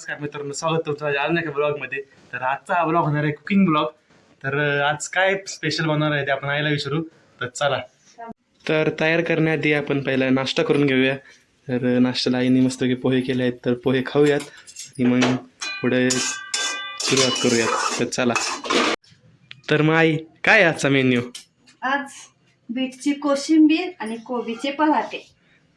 नमस्कार मित्रांनो स्वागत तुमचं माझ्या अजून एका ब्लॉगमध्ये तर आजचा हा ब्लॉग होणार आहे कुकिंग ब्लॉग तर आज काय स्पेशल बनवणार आहे ते आपण आईला विचारू. तर चला. तर तयार करण्याआधी आपण पहिला नाश्ता करून घेऊया. तर नाश्त्याला आईने मस्तपैकी पोहे केले आहेत तर पोहे खाऊयात. आणि मग पुढे सुरुवात करूयात. तर चला. तर मग आई काय आजचा मेन्यू आज बीटची कोशिंबीर आणि कोबीचे पराठे.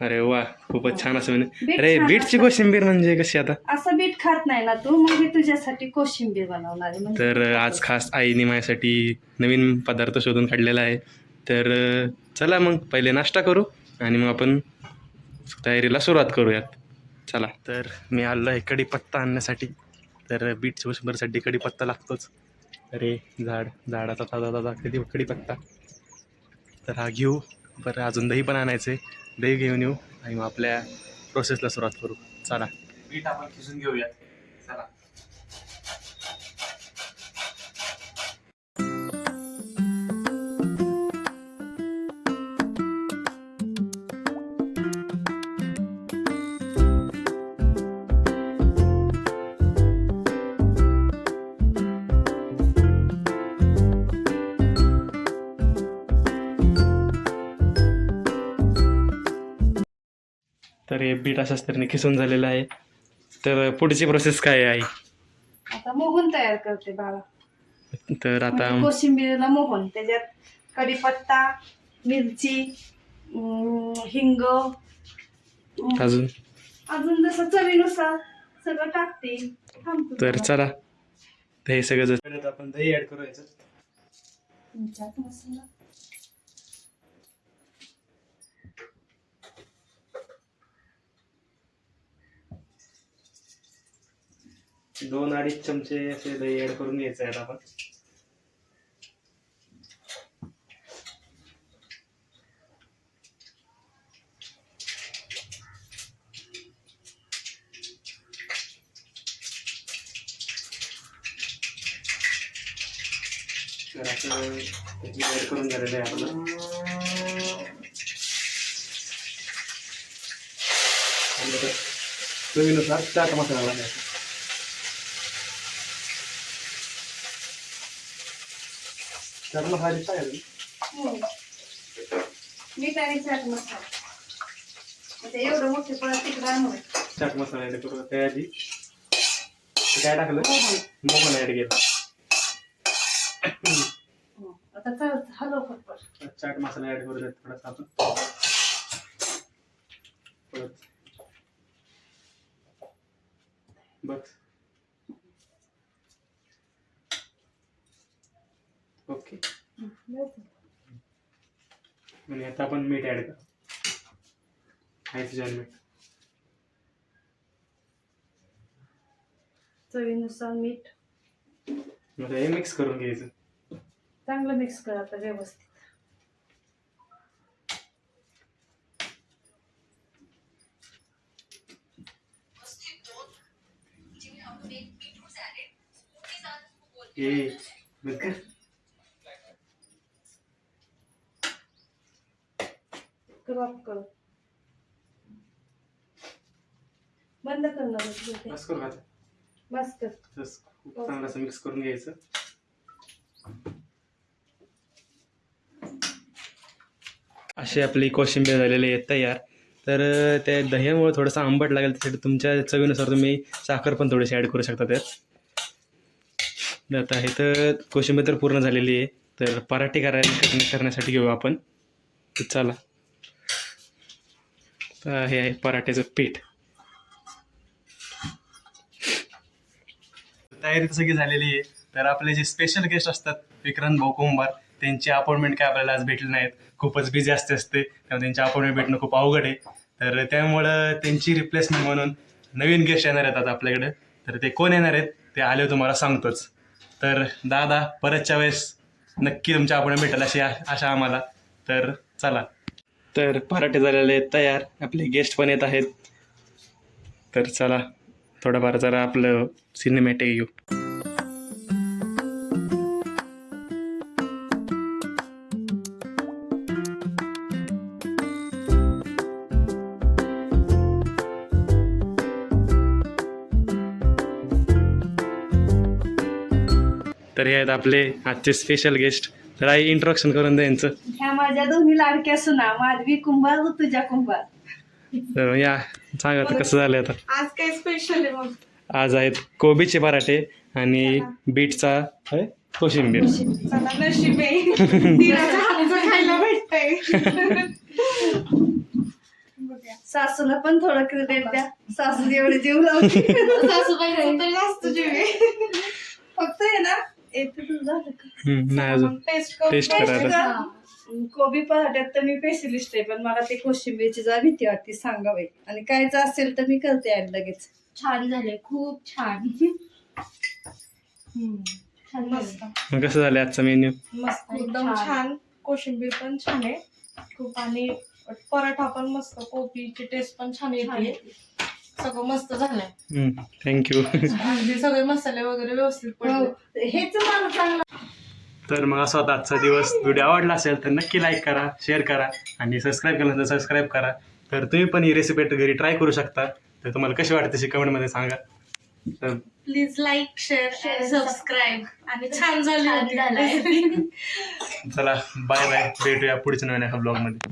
अरे वा खूपच छान असं म्हणजे बीट अरे छान बीटची असतं. कोशिंबीर म्हणजे कशी आता? असं बीट खात नाही ना तू मग मी तुझ्यासाठी कोशिंबीर बनवणार आहे. म्हणजे तर आज खास आईने माझ्यासाठी नवीन पदार्थ शोधून काढलेला आहे. तर अ, चला मग पहिले नाश्ता करू आणि मग आपण तयारीला सुरुवात करूयात. चला. तर मी आलो आहे कढीपत्ता आणण्यासाठी. तर बीट कोशिंबीरसाठी कढीपत्ता लागतोच. अरे झाड झाडाचा ताजा ताजा कधी कढीपत्ता. तर हा घेऊ. बरं अजून दही पण आणायचं आहे. दही घेऊन येऊ आणि मग आपल्या प्रोसेसला सुरुवात करू. चला. बीट आपण खिसून घेऊया चला. तर हे बीट अशाच तऱ्हेने खिसून झालेलं आहे. तर पुढची प्रोसेस काय आहे? आई आता मोहन तयार करते बाळा. तर आता म्हणजे कोशिंबीरला मोहन त्याच्यात कढीपत्ता मिरची अं, हिंग अं, अजून? अजून जसं चवीनुसार सगळं टाकते. थांबतो तर जरा. चला तर हे सगळं जर आपण दही ऍड करू याच्यात तुमच्यात मसाला. दोन अडीच चमचे असे दही ऍड करून घ्यायचं आहे आपण. तर असं ऍड करून झालेलं आहे आपलं. आणि आता चवीनुसार चाट मसाला घालायचा. चाट मसाला दिसता का तुम्ही? हम्म. मीठ आणि चाट मसाला. एवढं मोठे परत तिकडं आणून चाट मसाला ऍड करू त्याआधी ते काय टाकलं? मोहन. ऍड केलं. हं. आता हलव फटफट चाट मसाला ऍड करू देत थोडासा आपण. परत. बघ ओके. आणि आता आपण मीठ ऍड करू. तुझ्या मीठ. चवीनुसार मीठ. आता हे मिक्स करून घ्यायचं. चांगलं मिक्स कर आता व्यवस्थित. हे कर बंद कर ना बस ते. बस करू का आता? बस कर. बस. खूप चांगलं असं मिक्स करून घ्यायचं. अशी आपली कोशिंबीर झालेली आहे तयार. तर त्या दह्यामुळे थोडंसं आंबट लागेल त्यासाठी तुमच्या चवीनुसार तुम्ही साखर पण थोडीशी ॲड करू शकता त्यात. आता हे तर कोशिंबीर तर पूर्ण झालेली आहे. तर पराठे करायला करण्यासाठी घेऊ आपण. चला. हे आहे पराठ्याचं पीठ. तयारी सगळी झालेली आहे. तर आपले जे स्पेशल गेस्ट असतात विक्रांत भाऊ कुंभार त्यांची अपॉइंटमेंट काय आपल्याला आज भेटली नाहीत. खूपच बिझी असते असते. त्यामुळे त्यांची अपॉइंटमेंट भेटणं खूप अवघड आहे. तर त्यामुळं त्यांची रिप्लेसमेंट म्हणून नवीन गेस्ट येणार आहेत आता आपल्याकडे. तर ते कोण येणार आहेत ते आले तुम्हाला सांगतोच. तर दादा परतच्या वेळेस नक्की तुमच्या अपॉइंटमेंट भेटेल अशी आशा आम्हाला. तर चला. तर पराठे झालेले आहेत तयार. आपले गेस्ट पण येत आहेत. तर चला थोडंफार जरा आपलं सिनेमॅटिक येऊ तर हे आहेत आपले आजचे स्पेशल गेस्ट तर आई इंट्रोडक्शन करून द्या यांचं. ह्या माझ्या दोन्ही लाडक्या सुना माधवी कुंभार व तुझ्या कुंभार. तर या सांगा आता कसं झालं आता. आज काय स्पेशल आहे मग? आज आहेत कोबीचे पराठे आणि बीटचा? कोशिंबीर. चला नशीब आहे. दिराच्या हातचं खायला भेटतंय. बघूया. सासूला पण थोडं क्रेडिट द्या. सासू एवढे जीव लावते. सासूबाईचं तर जास्त जीव आहे. फक्त आहे ना येते तुझं झालं का? हम्म, नाही अजून? कोबी पराठ्यात तर मी स्पेशलिस्ट आहे पण मला ते कोशिंबीरची जरा भीती वाटते सांगावे आणि काय जर असेल तर मी करते ऍड लगेच. छान झाले खूप छान. छान मस्त. मग कसं झालं आजचा मेन्यू मस्त एकदम छान. छान. कोशिंबीर पण छान आहे. खूप आणि पराठा पण मस्त कोबीची टेस्ट पण छान येते. सगळं मस्त झालंय. थँक्यू अगदी सगळे मसाले वगैरे व्यवस्थित पडले. हो. हेच मला चांगलं. तर मग असा होता आजचा दिवस व्हिडिओ आवडला असेल तर नक्की लाईक करा शेअर करा आणि सबस्क्राईब केलं तर सबस्क्राईब करा. तर तुम्ही पण ही रेसिपी घरी ट्राय करू शकता. तर तुम्हाला कशी वाटते तशी कमेंटमध्ये सांगा. तर प्लीज लाईक शेअर सबस्क्राईब आणि छान झाली. चला बाय बाय भेटूया पुढच्या नव्या एका ब्लॉगमध्ये